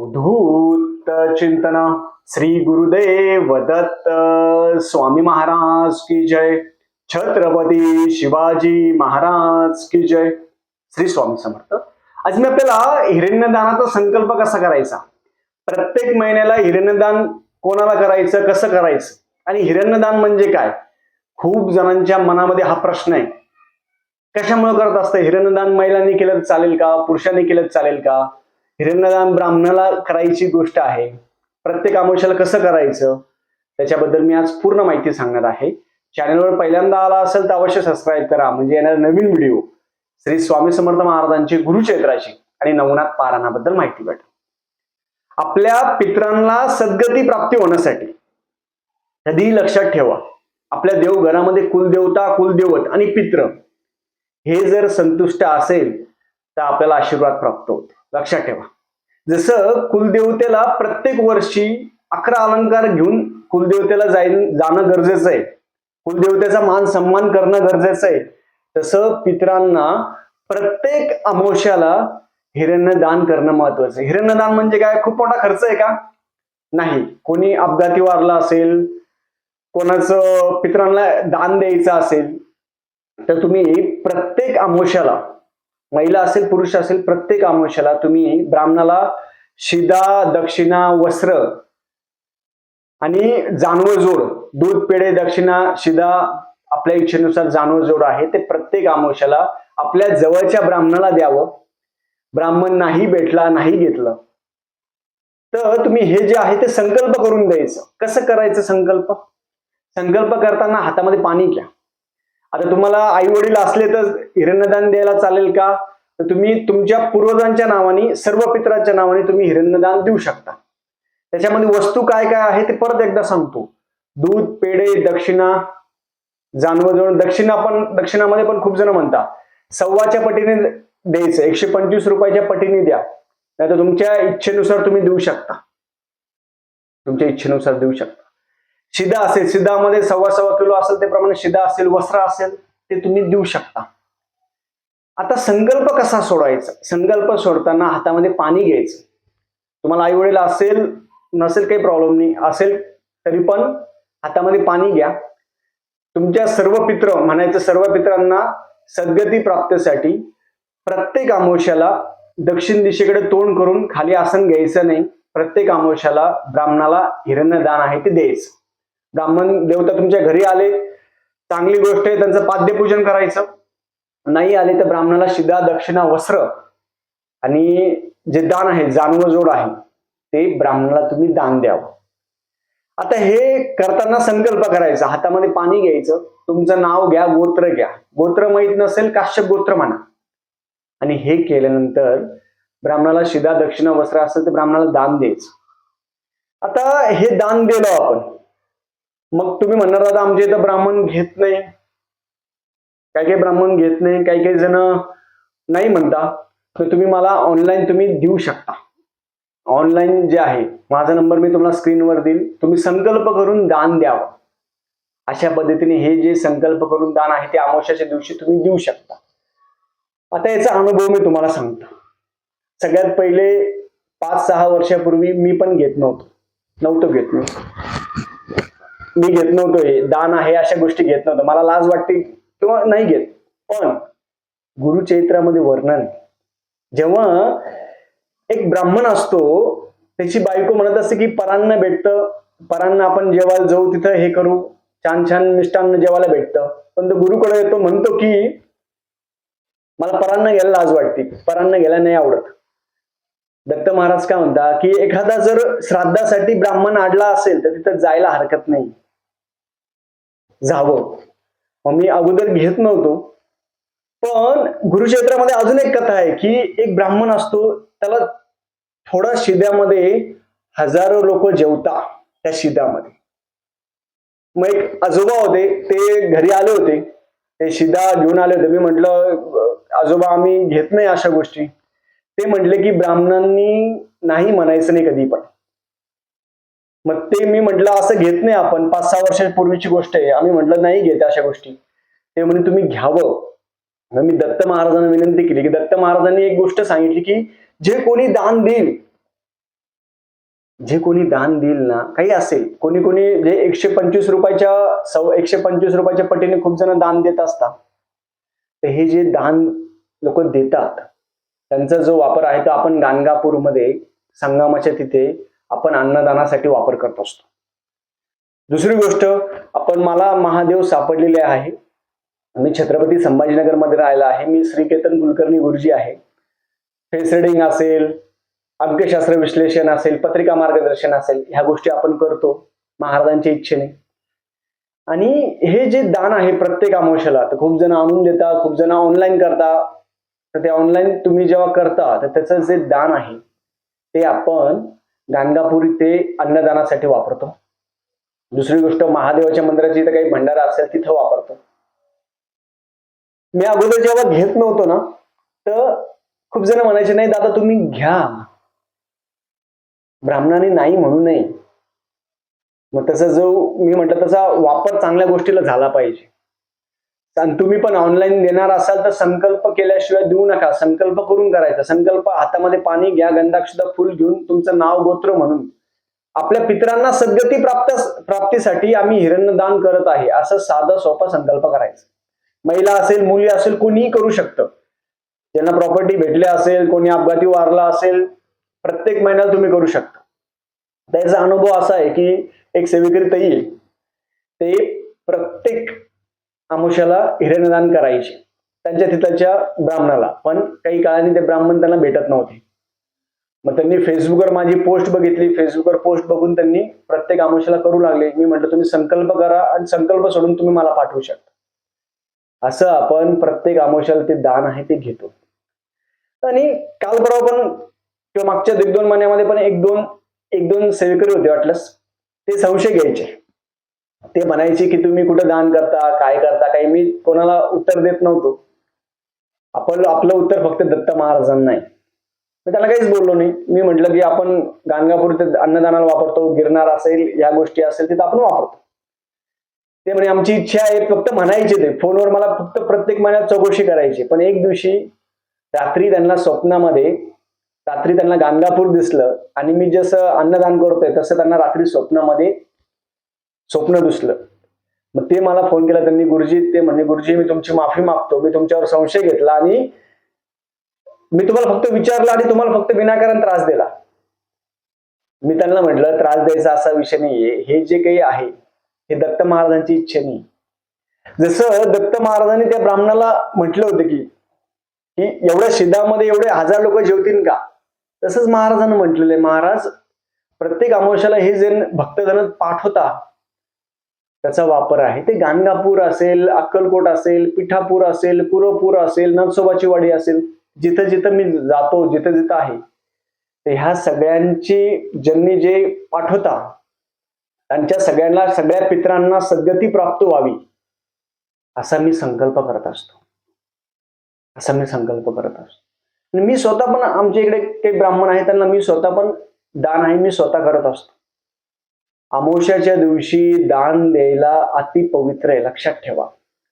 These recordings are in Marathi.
अवधूत चिंतन श्री गुरुदेव दत्त स्वामी महाराज की जय. छत्रपती शिवाजी महाराज की जय. श्री स्वामी समर्थ. आज मी आपल्याला हिरण्यदानाचा संकल्प कसा करायचा? प्रत्येक महिन्याला हिरण्यदान कोणाला करायचं कसं करायचं? आणि हिरण्यदान म्हणजे काय? खूप जणांच्या मनामध्ये हा प्रश्न आहे. कशामुळे करत असतं? हिरण्यदान महिलांनी केलं तर चालेल का? पुरुषांनी केलं तर चालेल का? हिरण्यदान ब्राह्मणाला करायची गोष्ट आहे. प्रत्येक आमोशाला कसं करायचं? त्याच्याबद्दल मी आज पूर्ण माहिती सांगणार आहे. चॅनलवर पहिल्यांदा आला असेल तर अवश्य सबस्क्राईब करा. म्हणजे येणारे नवीन व्हिडिओ श्री स्वामी समर्थ महाराजांची गुरुचैत्राची आणि नवनाथ पारणाबद्दल माहिती भेटेल. आपल्या पित्रांना सद्गती प्राप्ती होण्यासाठी कधीही लक्षात ठेवा. आपल्या देवघरामध्ये कुलदेवता कुलदेवत आणि पित्र हे जर संतुष्ट असेल तर आपल्याला आशीर्वाद प्राप्त होतो. लक्षात ठेवा. जसं कुलदेवतेला प्रत्येक वर्षी अकरा अलंकार घेऊन कुलदेवतेला जाईल जाणं गरजेचं आहे. कुलदेवतेचा मान सन्मान करणं गरजेचं आहे. तसं पित्रांना प्रत्येक अमावश्याला हिरण्य दान करणं महत्वाचं आहे. हिरण्यदान म्हणजे काय? खूप मोठा खर्च आहे का? नाही. कोणी अपघाती वारला असेल कोणाचं पित्रांना दान द्यायचं असेल तर तुम्ही प्रत्येक अमावश्याला महिला असेल पुरुष असेल प्रत्येक अमावश्याला तुम्ही ब्राह्मणाला शिदा दक्षिणा वस्त्र आणि जानवं जोड दूध पेढे दक्षिणा शिदा आपल्या इच्छेनुसार जानवं जोड आहे ते प्रत्येक अमावश्याला आपल्या जवळच्या ब्राह्मणाला द्यावं. ब्राह्मण नाही भेटला नाही घेतलं. तर तुम्ही हे जे आहे ते संकल्प करून द्यायचं. कसं करायचं संकल्प? संकल्प करताना हातामध्ये पाणी घ्या. आता तुम्हाला आई वडील असले तर हिरण्यदान द्यायला चालेल का? तर तुम्ही तुमच्या पूर्वजांच्या नावाने सर्व पित्राच्या नावाने तुम्ही हिरण्यदान देऊ शकता. त्याच्यामध्ये वस्तू काय काय आहे ते परत एकदा सांगतो. दूध पेढे दक्षिणा जानवर जोड दक्षिणा पण दक्षिणामध्ये पण खूप जण म्हणतात. सव्वाच्या पटीने द्यायचं एकशे पंचवीस रुपयाच्या पटीने द्या. नाही तर तुमच्या इच्छेनुसार तुम्ही देऊ शकता. तुमच्या इच्छेनुसार देऊ शकता. शिदा असेल शिदामध्ये सव्वा सव्वा किलो असेल ते प्रमाणे शिदा असेल वस्त्र असेल ते तुम्ही देऊ शकता. आता संकल्प कसा सोडायचा संकल्प सोडताना हातामध्ये पाणी घ्यायचं. तुम्हाला आई वडील असेल नसेल काही प्रॉब्लेम नाही. असेल तरी पण हातामध्ये पाणी घ्या. तुमच्या सर्व पित्र म्हणायचं सर्व पित्रांना सद्गती प्राप्तीसाठी प्रत्येक अमावस्याला दक्षिण दिशेकडे तोंड करून खाली आसन घ्यायचं नाही. प्रत्येक अमावस्याला ब्राह्मणाला हिरण्यदान आहे ते द्यायचं. ब्राह्मण देवता तुमच्या घरी आले. चांगली गोष्ट आहे त्यांचं पाद्यपूजन करायचं. नाही आले तर ब्राह्मणाला शिदा दक्षिणा वस्त्र आणि जे दान आहे जानवं जोड आहे ते ब्राह्मणाला तुम्ही दान द्यावं. आता हे करताना संकल्प करायचा हातामध्ये पाणी घ्यायचं तुमचं नाव घ्या गोत्र घ्या. गोत्र माहीत नसेल काश्यप गोत्र म्हणा. आणि हे केल्यानंतर ब्राह्मणाला शिदा दक्षिणा वस्त्र असेल तर ब्राह्मणाला दान द्यायचं. आता हे दान दिलं आपण. मग तुम्ही म्हणणार दादा आमच्या इथं ब्राह्मण घेत नाही. काही काही ब्राह्मण घेत नाही काही काही जण नाही म्हणता. तर तुम्ही मला ऑनलाईन तुम्ही देऊ शकता. ऑनलाईन जे आहे माझा नंबर मी तुम्हाला स्क्रीनवर देईल तुम्ही संकल्प करून दान द्यावं अशा पद्धतीने हे जे संकल्प करून दान आहे ते अमावश्याच्या दिवशी तुम्ही देऊ शकता. आता याचा अनुभव मी तुम्हाला सांगतो. सगळ्यात पहिले पाच सहा वर्षापूर्वी मी पण घेत नव्हतो. नव्हतो घेत मी. मी घेत नव्हतो हे. दान आहे अशा गोष्टी घेत नव्हतो. मला लाज वाटते किंवा नाही घेत. पण गुरुचरित्रामध्ये वर्णन जेव्हा एक ब्राह्मण असतो त्याची बायको म्हणत असते की परांना भेटतं. परांना आपण जेवायला जाऊ तिथं हे करू. छान छान मिष्टान्न जेवायला भेटतं. पण तो गुरुकडे येतो म्हणतो की मला परांना घ्यायला लाज वाटते. परांना घ्यायला नाही आवडत. दत्त महाराज काय म्हणता की एखादा जर श्राद्धासाठी ब्राह्मण आडला असेल तर तिथं जायला हरकत नाही. जावं. मग मी अगोदर घेत नव्हतो. पण गुरुक्षेत्रामध्ये अजून एक कथा आहे की एक ब्राह्मण असतो त्याला थोडा शिद्यामध्ये हजारो लोक जेवता त्या शिद्यामध्ये. मग एक आजोबा होते ते घरी आले होते. ते शिदा घेऊन आले होते. मी म्हंटल आजोबा आम्ही घेत नाही अशा गोष्टी. ते म्हटले की ब्राह्मणांनी नाही म्हणायचं नाही कधी पण मग ते मी म्हटलं असं घेत नाही आपण. पाच सहा वर्षापूर्वीची गोष्ट आहे. आम्ही म्हटलं नाही घेत अशा गोष्टी. ते म्हणे तुम्ही घ्यावं. मग मी दत्त महाराजांना विनंती केली की दत्त महाराजांनी एक गोष्ट सांगितली की जे कोणी दान देईल जे कोणी दान देईल ना काही असेल कोणी कोणी जे एकशे पंचवीस रुपयाच्या सव एकशे पंचवीस रुपयाच्या पटीने खूप जण दान देत असतात. तर हे जे दान लोक देतात त्यांचा जो वापर आहे तो आपण गाणगापूरमध्ये संगमाच्या तिथे आपण अन्नदानासाठी वापर करत असतो. दुसरी गोष्ट आपण मला महादेव सापडलेले आहे. मी छत्रपती संभाजीनगरमध्ये राहिला आहे. मी श्रीकेतन कुलकर्णी गुरुजी आहे. फेस रिडिंग असेल अंकशास्त्र विश्लेषण असेल पत्रिका मार्गदर्शन असेल ह्या गोष्टी आपण करतो महाराजांच्या इच्छेने. आणि हे जे दान आहे प्रत्येक अमावश्याला तर खूप जण आणून देतात खूप जण ऑनलाईन करता तर ते ऑनलाईन तुम्ही जेव्हा करता तर त्याचं जे दान आहे ते आपण गाणगापूर इथे अन्नदानासाठी वापरतो. दुसरी गोष्ट महादेवाच्या मंदिराची इथं काही भंडारा असेल तिथं वापरतो. मी अगोदर जेव्हा घेत नव्हतो ना तर खूप जण म्हणायचे नाही दादा तुम्ही घ्या. ब्राह्मणाने नाही म्हणू नये. मग तसा जो मी म्हटलं तसा वापर चांगल्या गोष्टीला झाला पाहिजे. आणि तुम्ही पण ऑनलाईन देणार असाल तर संकल्प केल्याशिवाय देऊ नका. संकल्प करून करायचा. संकल्प हातामध्ये पाणी घ्या गंधाक्षदा फुल घेऊन तुमचं नाव गोत्र म्हणून. आपल्या पितरांना सद्गती प्राप्त प्राप्तीसाठी आम्ही हिरण्यदान करत आहे. असं साधा सोपा संकल्प करायचा. महिला असेल मुली असेल कोणीही करू शकतं. ज्यांना प्रॉपर्टी भेटले असेल कोणी अपघाती वारला असेल प्रत्येक महिन्याला तुम्ही करू शकता. त्याचा अनुभव असा आहे की एक सेवेकरी ताई ते प्रत्येक आमुष्याला हिरणदान करायचे. त्यांच्या तिथल्या ब्राह्मणाला. पण काही काळाने ते ब्राह्मण त्यांना भेटत नव्हते. मग त्यांनी फेसबुकवर माझी पोस्ट बघितली. फेसबुकवर पोस्ट बघून त्यांनी प्रत्येक आमुष्याला करू लागले. मी म्हटलं तुम्ही संकल्प करा आणि संकल्प सोडून तुम्ही मला पाठवू शकता. असं आपण प्रत्येक आमुष्याला ते दान आहे ते घेतो. आणि काल परवा पण किंवा मागच्या एक दोन महिन्यामध्ये पण एक दोन एक दोन सेवेकरी होते वाटलंस. ते संशय घ्यायचे. ते म्हणायचे की तुम्ही कुठं दान करता काय करता काही मी कोणाला उत्तर देत नव्हतो. आपण आपलं उत्तर फक्त दत्त महाराजांना आहे. मी त्याला काहीच बोललो नाही. मी म्हटलं की आपण गाणगापूर ते अन्नदानाला वापरतो गिरणार असेल या गोष्टी असेल तिथं आपण वापरतो. ते म्हणे आमची इच्छा आहे फक्त म्हणायचे ते. फोनवर मला फक्त प्रत्येक महिन्यात चौकशी करायची. पण एक दिवशी रात्री त्यांना स्वप्नामध्ये रात्री त्यांना गाणगापूर दिसलं आणि मी जसं अन्नदान करतोय तसं त्यांना रात्री स्वप्नामध्ये स्वप्न दुसलं. मग ते मला फोन केला त्यांनी गुरुजी ते म्हणजे गुरुजी मी तुमची माफी मागतो मी तुमच्यावर संशय घेतला आणि मी तुम्हाला फक्त विचारलं आणि तुम्हाला फक्त विनाकारण त्रास दिला. मी त्यांना म्हटलं त्रास द्यायचा असा विषय नाहीये. हे जे काही आहे हे दत्त महाराजांची इच्छा नाही. जसं दत्त महाराजांनी त्या ब्राह्मणाला म्हटलं होतं की की एवढ्या शिदामध्ये एवढे हजार लोक जेवतील का? तसंच महाराजांनी म्हटलेलं आहे महाराज प्रत्येक अमावश्याला हे जे भक्तजन पाठवता त्याचा वापर आहे. ते गाणगापूर असेल अक्कलकोट असेल पिठापूर असेल पुरपूर असेल नरसोबाची वाडी असेल जिथं जिथं मी जातो जिथं जिथं आहे तर ह्या सगळ्यांची ज्यांनी जे पाठवता त्यांच्या सगळ्यांना सगळ्या पित्रांना सद्गती प्राप्त व्हावी असा मी संकल्प करत असतो. असा मी संकल्प करत असतो. आणि मी स्वतः पण आमच्या इकडे काही ब्राह्मण आहे त्यांना मी स्वतः पण दान आहे मी स्वतः करत असतो. अमावश्याच्या दिवशी दान द्यायला अति पवित्र आहे लक्षात ठेवा.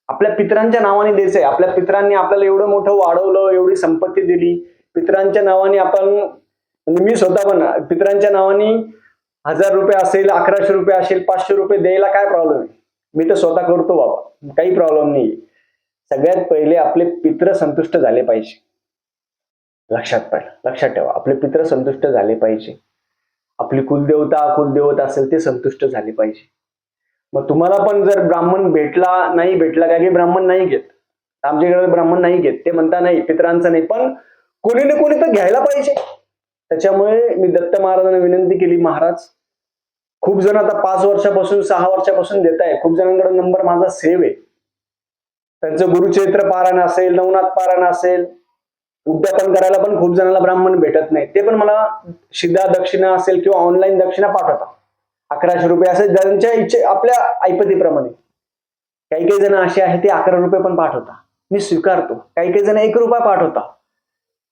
आपल्या पितरांच्या नावाने द्यायचंय आपल्या पितरांनी आपल्याला एवढं मोठं वाढवलं एवढी संपत्ती दिली. पित्रांच्या नावाने आपण म्हणजे मी स्वतः पण पित्रांच्या नावाने हजार रुपये असेल अकराशे रुपये असेल पाचशे रुपये द्यायला काय प्रॉब्लेम आहे? मी तर स्वतः करतो बाबा. काही प्रॉब्लेम नाही सगळ्यात पहिले आपले पित्र संतुष्ट झाले पाहिजे. लक्षात पाहिजे लक्षात ठेवा. आपले पित्र संतुष्ट झाले पाहिजे. आपली कुलदेवता कुलदेवता असेल ते संतुष्ट झाले पाहिजे. मग तुम्हाला पण जर ब्राह्मण भेटला नाही भेटला काय की ब्राह्मण नाही घेत? आमच्याकडे ब्राह्मण नाही घेत. ते म्हणता नाही पितरांचं नाही पण कोणी ना कोणी तर घ्यायला पाहिजे. त्याच्यामुळे मी दत्त महाराजांना विनंती केली महाराज खूप जण आता पाच वर्षापासून सहा वर्षापासून देत आहे खूप जणांकडे नंबर माझा सेव्ह आहे. त्यांचं गुरुचरित्र पारायण असेल नवनाथ पारायण असेल उद्यापन करायला पण खूप जणांना ब्राह्मण भेटत नाही. ते पण मला शिदा दक्षिणा असेल किंवा ऑनलाईन दक्षिणा पाठवतात. अकराशे रुपये असेल ज्यांच्या इच्छे आपल्या ऐपतीप्रमाणे. काही काही जण असे आहेत ते अकरा रुपये पण पाठवता मी स्वीकारतो. काही काही जण एक रुपया पाठवता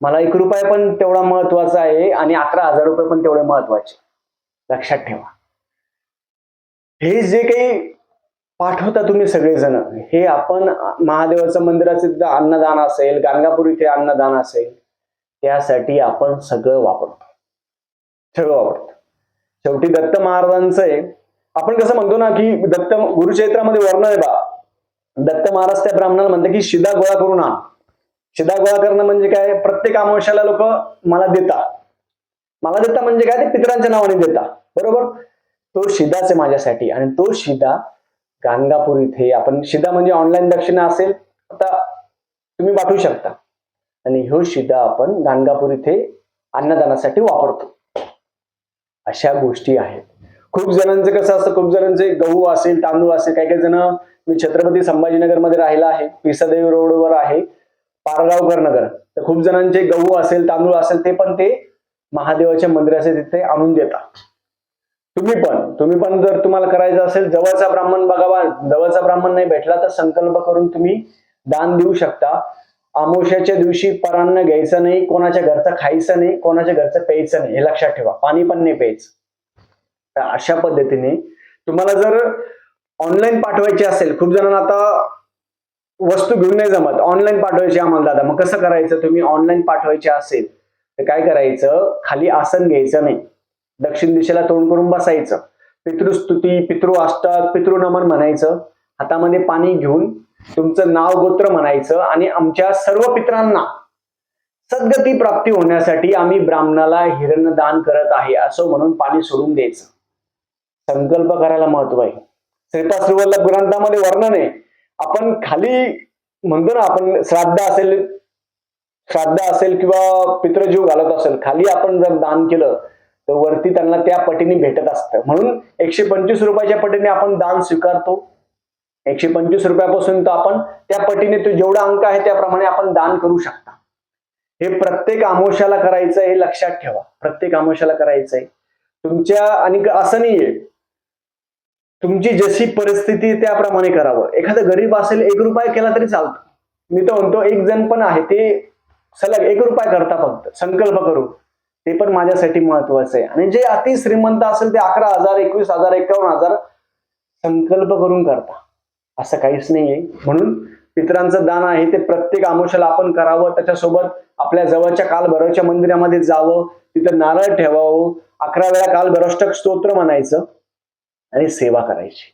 मला एक रुपया पण तेवढा महत्त्वाचा आहे आणि अकरा हजार रुपये पण तेवढे महत्त्वाचे. लक्षात ठेवा. हे जे काही पाठवता तुम्ही सगळेजण. हे आपण महादेवाचं मंदिराचं तिथं अन्नदान असेल गाणगापूर इथे अन्नदान असेल त्यासाठी आपण सगळं वापरतो. सगळं वापरतो. शेवटी दत्त महाराजांचं आहे. आपण कसं म्हणतो ना की दत्त गुरुचरित्रामध्ये वर्णन आहे बा. दत्त महाराज त्या ब्राह्मणाला म्हणते की शिदा गोळा करून आण शिदा गोळा करणं म्हणजे काय? प्रत्येक अमावश्याला लोक मला देतात. मला देता म्हणजे काय? ते पितरांच्या नावाने देता बरोबर? तो शिदाच आहे माझ्यासाठी. आणि तो शिदा गाणगापूर इथे. आपण शिदा म्हणजे ऑनलाईन दक्षिणा असेल आता तुम्ही पाठवू शकता. आणि ह्यो शिदा आपण गाणगापूर इथे अन्नदानासाठी वापरतो. अशा गोष्टी आहेत. खूप जणांचं कसं असतं खूप जणांचे गहू असेल तांदूळ असेल काही काही जण मी छत्रपती संभाजीनगरमध्ये राहिला आहे पिसादेवी रोडवर आहे पारगावकर नगर. तर खूप जणांचे गहू असेल तांदूळ असेल ते पण ते महादेवाच्या मंदिराचे तिथे आणून देतात. तुम्ही पण तुम्ही पण जर तुम्हाला करायचं असेल जवळचा ब्राह्मण बघावा जवळचा ब्राह्मण नाही भेटला तर संकल्प करून तुम्ही दान देऊ शकता. अमावस्याच्या दिवशी परान्न घ्यायचं नाही कोणाच्या घरचं खायचं नाही कोणाच्या घरचं प्यायचं नाही. हे लक्षात ठेवा पाणी पण नाही प्यायचं. तर अशा पद्धतीने तुम्हाला जर ऑनलाईन पाठवायची असेल खूप जणांना आता वस्तू घेऊन नाही जमत. ऑनलाईन पाठवायची आम्हाला दादा मग कसं करायचं? तुम्ही ऑनलाईन पाठवायचे असेल तर काय करायचं? खाली आसन घ्यायचं नाही. दक्षिण दिशेला तोंड करून बसायचं. पितृस्तुती पितृअष्टक पितृनमन म्हणायचं. हातामध्ये पाणी घेऊन तुमचं नाव गोत्र म्हणायचं आणि आमच्या सर्व पित्रांना सद्गती प्राप्ती होण्यासाठी आम्ही ब्राह्मणाला हिरण दान करत आहे असं म्हणून पाणी सोडून द्यायचं. संकल्प करायला महत्त्व आहे. श्रीता श्रीवल्लभ ग्रंथामध्ये वर्णन आहे आपण खाली म्हणतो ना आपण श्राद्ध असेल श्राद्ध असेल किंवा पितृजीव घालत असेल खाली आपण जर दान केलं तर वरती त्यांना त्या पटीने भेटत असतं. म्हणून एकशे पंचवीस रुपयाच्या पटीने आपण दान स्वीकारतो. एकशे पंचवीस रुपयापासून तर आपण त्या पटीने तो जेवढा अंक आहे त्याप्रमाणे आपण दान करू शकता. हे प्रत्येक आमोशाला करायचं हे लक्षात ठेवा. प्रत्येक आमोशाला करायचंय. तुमच्या आणि असं नाहीये. तुमची जशी परिस्थिती त्याप्रमाणे करावं. एखादा गरीब असेल एक रुपया केला तरी चालतो. मी तर म्हणतो एक जण पण आहे ते सलग एक रुपया करता फक्त. संकल्प करू ते पण माझ्यासाठी महत्वाचं आहे. आणि जे अति श्रीमंत असेल ते अकरा हजार एकवीस हजार एकावन्न हजार संकल्प करून करता. असं काहीच नाही आहे म्हणून पित्रांचं दान आहे ते प्रत्येक आमोशाला आपण करावं. त्याच्यासोबत आपल्या जवळच्या कालभैरवच्या मंदिरामध्ये जावं. तिथं नारळ ठेवावं. अकरा वेळा कालभैरवष्टक स्तोत्र म्हणायचं आणि सेवा करायची.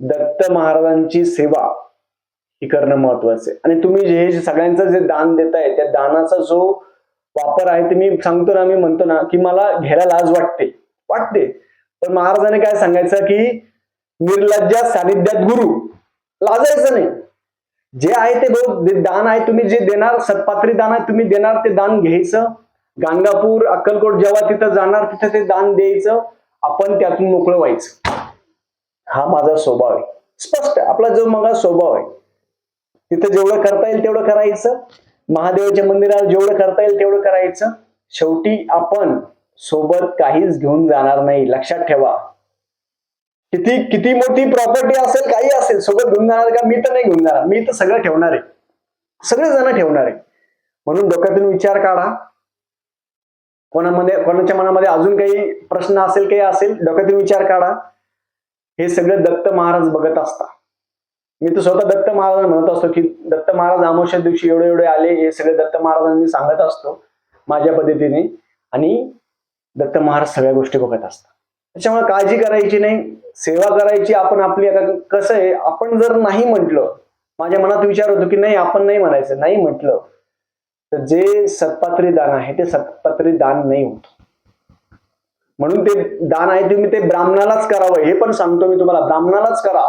दत्त महाराजांची सेवा ही करणं महत्वाचं आहे. आणि तुम्ही जे हे सगळ्यांचं जे दान देताय त्या दानाचा जो वापर आहे ते मी सांगतो ना मी म्हणतो ना की मला घ्यायला लाज वाटते. वाटते. पण महाराजांनी काय सांगायचं की निर्लज्जा सानिध्यात गुरु. लाजायचं नाही. जे आहे ते बघ दान आहे तुम्ही जे देणार सत्पात्री दान आहे तुम्ही देणार ते दान घ्यायचं. गाणगापूर अक्कलकोट जेव्हा तिथं जाणार तिथं ते दान द्यायचं. आपण त्यातून मोकळं व्हायचं. हा माझा स्वभाव आहे. स्पष्ट. आपला जो मग स्वभाव आहे. तिथं जेवढं करता येईल तेवढं करायचं. महादेवाच्या मंदिरात जेवढं करता येईल तेवढं करायचं. शेवटी आपण सोबत काहीच घेऊन जाणार नाही. लक्षात ठेवा. किती किती मोठी प्रॉपर्टी असेल काही असेल सोबत घेऊन जाणार का? मी तर नाही घेऊन जाणार. मी तर सगळं ठेवणार आहे. सगळे जण ठेवणार आहे. म्हणून डोक्यातून विचार काढा. कोणामध्ये कोणाच्या मनामध्ये अजून काही प्रश्न असेल काही असेल डोक्यातून विचार काढा. हे सगळं दत्त महाराज बघत असतात. मी तर स्वतः दत्त महाराज म्हणत असतो की दत्त महाराज अमावस्या दिवशी एवढे एवढे आले हे सगळे दत्त महाराजांनी सांगत असतो माझ्या पद्धतीने. आणि दत्त महाराज सगळ्या गोष्टी बघत असतात. त्याच्यामुळे काळजी करायची नाही सेवा करायची आपण आपली. आता कसं आहे आपण जर नाही म्हटलं माझ्या मनात विचार होतो की नाही आपण नाही म्हणायचं नाही म्हटलं तर जे सत्पात्री दान आहे ते सत्पात्री दान नाही होत. म्हणून ते दान आहे तुम्ही ते ब्राह्मणालाच करावं हे पण सांगतो मी तुम्हाला ब्राह्मणालाच करा.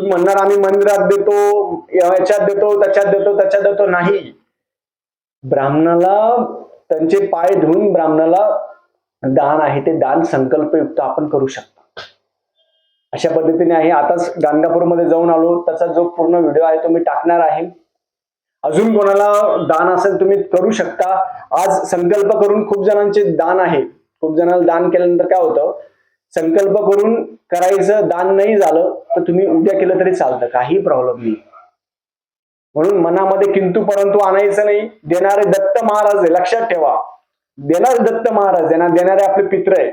तुम्ही म्हणणार आम्ही मंदिरात देतो याच्यात देतो त्याच्यात देतो त्याच्यात देतो. नाही. ब्राह्मणाला त्यांचे पाय धुवून ब्राह्मणाला दान आहे ते दान संकल्पयुक्त आपण करू शकतो. अशा पद्धतीने आहे. आताच गाणगापूरमध्ये जाऊन आलो. त्याचा जो पूर्ण व्हिडिओ आहे तो मी टाकणार आहे. अजून कोणाला दान असेल तुम्ही करू शकता. आज संकल्प करून खूप जणांचे दान आहे. खूप जणांना दान केल्यानंतर काय होतं? संकल्प करून करायचं दान नाही झालं तर तुम्ही उद्या केलं तरी चालतं काही प्रॉब्लेम नाही. म्हणून मनामध्ये किंतु परंतु आणायचं नाही. देणारे दत्त महाराज आहे लक्षात ठेवा. देणारे दत्त महाराज आहे देणारे आपले पित्र आहे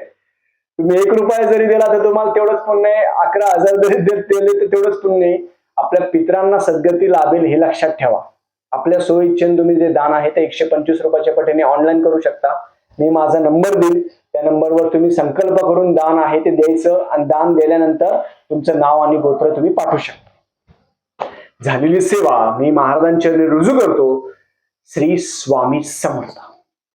तुम्ही एक रुपया जरी दिला तर तुम्हाला तेवढंच पुण्य आहे. अकरा हजार जरी दिले तर तेवढंच पुण्य आहे. आपल्या पित्रांना सद्गती लाभेल हे लक्षात ठेवा. आपल्या सोयीच्छेने तुम्ही जे दान आहे ते एकशे पंचवीस रुपयाच्या पटीने ऑनलाईन करू शकता. मी माझा नंबर देईल त्या नंबरवर तुम्ही संकल्प करून दान आहे ते द्यायचं आणि दान दिल्यानंतर तुमचं नाव आणि गोत्र तुम्ही पाठवू शकता. झालेली सेवा मी महाराजांच्या रुजू करतो. श्री स्वामी समर्थ.